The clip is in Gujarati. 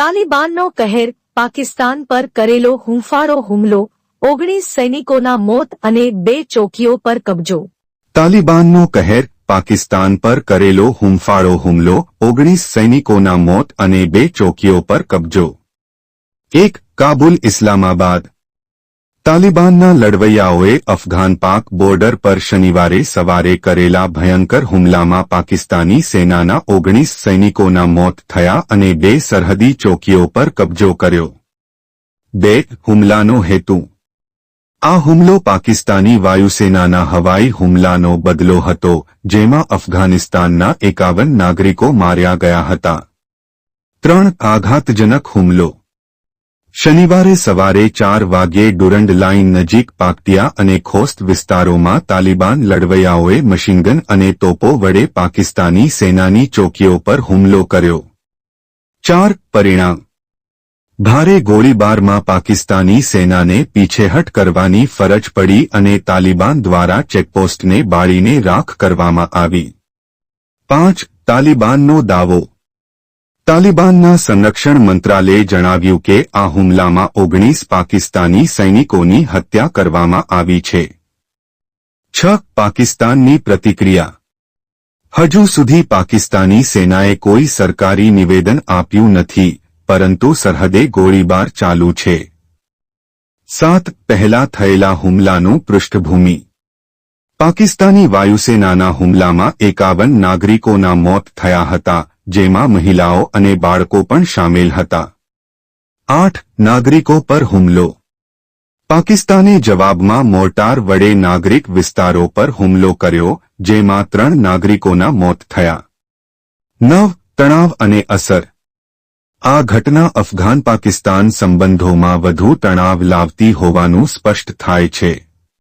તાલિબાનનો કહેર પાકિસ્તાન પર કરેલો હુંફાળો હુમલો, ઓગણીસ સૈનિકોના મોત અને બે ચોકીઓ પર કબજો. તાલિબાનનો કહેર પાકિસ્તાન પર કરેલો હુંફાળો હુમલો, ઓગણીસ સૈનિકોના મોત અને બે ચોકીઓ પર કબજો. એક કાબુલ ઇસ્લામાબાદ. તાલિબાનના લડવૈયાઓએ અફઘાન પાક બોર્ડર પર શનિવારે સવારે કરેલા ભયંકર હુમલામાં પાકિસ્તાની સેનાના ઓગણીસ સૈનિકોના મોત થયા અને બે સરહદી ચોકીઓ પર કબજો કર્યો. બે, હુમલાનો હેતુ. આ હુમલો પાકિસ્તાની વાયુસેનાના હવાઈ હુમલાનો બદલો હતો, જેમાં અફઘાનિસ્તાનના એકાવન નાગરિકો માર્યા ગયા હતા. ત્રણ આઘાતજનક હુમલો. શનિવારે સવારે ચાર વાગ્યે ડુરંડ લાઇન નજીક પાકતિયા અને ખોસ્ત વિસ્તારોમાં તાલિબાન લડવૈયાઓએ મશીનગન અને તોપો વડે પાકિસ્તાની સેનાની ચોકીઓ પર હુમલો કર્યો. ચાર પરિણામ. ભારે ગોળીબારમાં પાકિસ્તાની સેનાને પીછેહટ કરવાની ફરજ પડી અને તાલિબાન દ્વારા ચેકપોસ્ટને બાળીને રાખ કરવામાં આવી. પાંચ, તાલિબાનનો દાવો. તાલિબાનના સંરક્ષણ મંત્રાલયે જણાવ્યું કે આ હુમલામાં ઓગણીસ પાકિસ્તાની સૈનિકોની હત્યા કરવામાં આવી છે. છ પાકિસ્તાનની પ્રતિક્રિયા. હજુ સુધી પાકિસ્તાની સેનાએ કોઈ સરકારી નિવેદન આપ્યું નથી, પરંતુ સરહદે ગોળીબાર ચાલુ છે. સાત પહેલા થયેલા હુમલાનું પૃષ્ઠભૂમિ. પાકિસ્તાની વાયુસેનાના હુમલામાં એકાવન નાગરિકોના મોત થયા હતા જેમાં મહિલાઓ અને બાળકો પણ સામેલ હતા. આઠ નાગરિકો પર હુમલો. પાકિસ્તાને જવાબમાં મોર્ટાર વડે નાગરિક વિસ્તારો પર હુમલો કર્યો, જેમાં ત્રણ નાગરિકોના મોત થયા. નવ તણાવ અને અસર. આ ઘટના અફઘાન પાકિસ્તાન સંબંધોમાં વધુ તણાવ લાવતી હોવાનું સ્પષ્ટ થાય છે.